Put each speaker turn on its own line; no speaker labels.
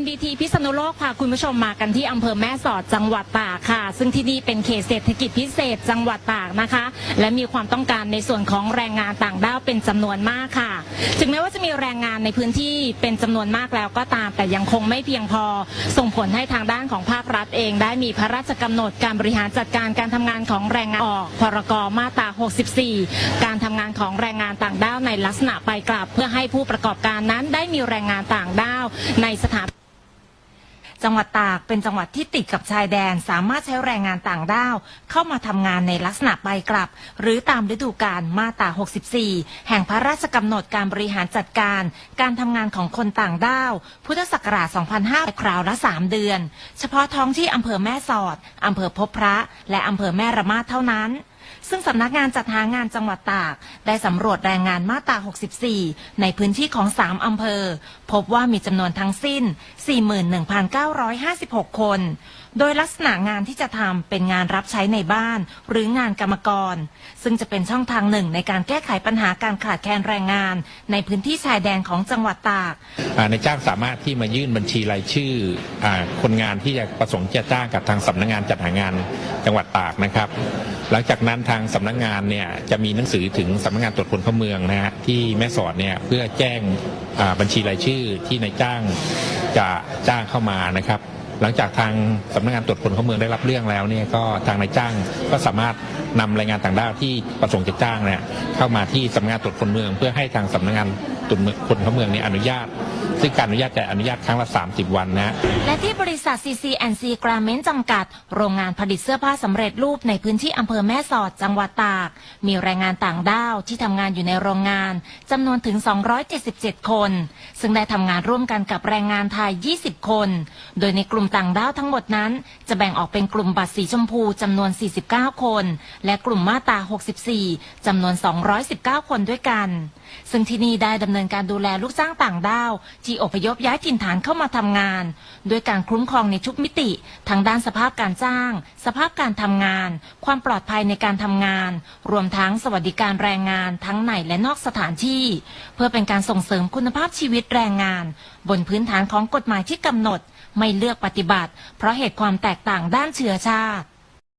NBT พิษณุโลกพาคุณผู้ชมมากันที่อำเภอแม่สอดจังหวัดตากค่ะ ซึ่งที่นี่เป็นเขตเศรษฐกิจพิเศษจังหวัดตากนะคะ และมีความต้องการในส่วนของแรงงานต่างด้าวเป็นจำนวนมากค่ะ ถึงแม้ว่าจะมีแรงงานในพื้นที่เป็นจำนวนมากแล้วก็ตาม แต่ยังคงไม่เพียงพอ ส่งผลให้ทางด้านของภาครัฐเอง ได้มีพระราชกำหนดการบริหารจัดการการทำงานของแรงงานออกพรกมาตรา 64 การทำงานของแรงงานต่างด้าวในลักษณะไปกลับ เพื่อให้ผู้ประกอบการนั้นได้มีแรงงานต่างด้าวในสถาน
จังหวัดตากเป็นจังหวัดที่ติดกับชายแดน สามารถใช้แรงงานต่างด้าว เข้ามาทำงานในลักษณะไปกลับ หรือตามฤดูกาลมาตรา 64 แห่งพระราชกำหนดการบริหารจัดการ การทำงานของคนต่างด้าว พุทธศักราช 2500 คราวละ 3 เดือน เฉพาะท้องที่อำเภอแม่สอดอำเภอพบพระ และอำเภอแม่ระมาดเท่านั้น ซึ่งสำนักงานจัดหางานจังหวัดตาก ได้สำรวจแรงงานมาตรา 64 ในพื้นที่ของ 3 อำเภอ พบว่ามีจำนวนทั้งสิ้น 41,956 คน โดยลักษณะงานที่จะทำเป็นงานรับใช้ในบ้าน หรืองานกรรมกร ซึ่งจะเป็นช่องทางหนึ่งในการแก้ไขปัญหาการขาดแคลนแรงงาน ในพื้นที่ชายแดนของจังหวัดตาก
ในจ้างสามารถที่มายื่นบัญชีรายชื่ออคนงานที่จะประสงค์จะจ้างกับทางสำนักงานจัดหางานจังหวัดตากนะครับ หลังจากนั้นทางสำนักงานเนี่ยจะมีหนังสือถึงสำนักงานตรวจคนเข้าเมืองนะฮะที่แม่สอดเนี่ยเพื่อแจ้งบัญชีรายชื่อที่นายจ้างจะจ้างเข้ามานะครับหลังจากทางสำนักงานตรวจคนเข้าเมืองได้รับเรื่องแล้วเนี่ยก็ทางนายจ้างก็สามารถนำแรงงานต่างด้าวที่ประสงค์จะจ้างเนี่ยเข้ามาที่สำนักงานตรวจคนเมือง เพื่อให้ทางสำนักงานตรวจคนเข้าเมืองเนี่ยอนุญาต ซึ่งการอนุญาตจะอนุญาตครั้งละ 30 วันนะ
และที่บริษัท CCNC Garment จำกัด โรงงานผลิตเสื้อผ้าสำเร็จรูปในพื้นที่อำเภอแม่สอดจังหวัดตาก มีแรงงานต่างด้าวที่ทำงานอยู่ในโรงงานจำนวนถึง 277 คน ซึ่งได้ทำงานร่วมกันกับแรงงานไทย 20 คน โดยในกลุ่มต่างด้าวทั้งหมดนั้น จะแบ่งออกเป็นกลุ่มบัตรสีชมพูจำนวน 49 คน และกลุ่มมาตรา 64จำนวน 219 คนด้วยกัน ซึ่งที่นี่ได้ดำเนินการดูแลลูกจ้างต่างด้าวที่อพยพย้ายถิ่นฐานเข้ามาทำงาน ด้วยการคุ้มครองในทุกมิติ ทั้งด้านสภาพการจ้าง สภาพการทำงาน ความปลอดภัยในการทำงาน รวมทั้งสวัสดิการแรงงานทั้งในและนอกสถานที่ เพื่อเป็นการส่งเสริมคุณภาพชีวิตแรงงาน บนพื้นฐานของกฎหมายที่กำหนด ไม่เลือกปฏิบัติ เพราะเหตุความแตกต่างด้านเชื้อชาติ